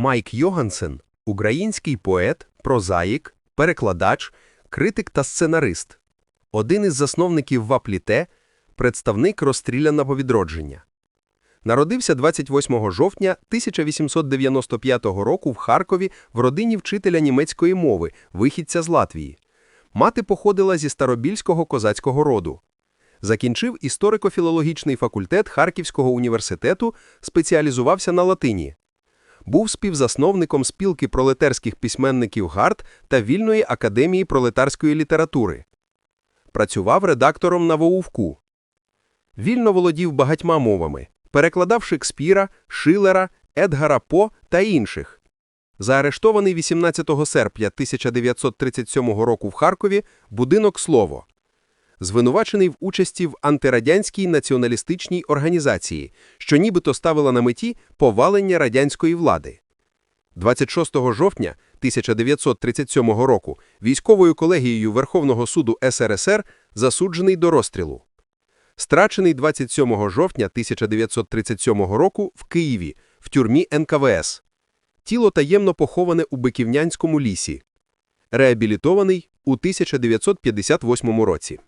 Майк Йогансен український поет, прозаїк, перекладач, критик та сценарист. Один із засновників Вапліте, представник розстріляного відродження. Народився 28 жовтня 1895 року в Харкові в родині вчителя німецької мови, вихідця з Латвії. Мати походила зі старобільського козацького роду. Закінчив історико-філологічний факультет Харківського університету, спеціалізувався на латині. Був співзасновником спілки пролетарських письменників ГАРД та Вільної академії пролетарської літератури. Працював редактором на ВОУВКу. Вільно володів багатьма мовами, перекладав Шекспіра, Шилера, Едгара По та інших. Заарештований 18 серпня 1937 року в Харкові будинок «Слово». Звинувачений в участі в антирадянській націоналістичній організації, що нібито ставила на меті повалення радянської влади. 26 жовтня 1937 року військовою колегією Верховного суду СРСР засуджений до розстрілу. Страчений 27 жовтня 1937 року в Києві в тюрмі НКВС. Тіло таємно поховане у Биківнянському лісі. Реабілітований у 1958 році.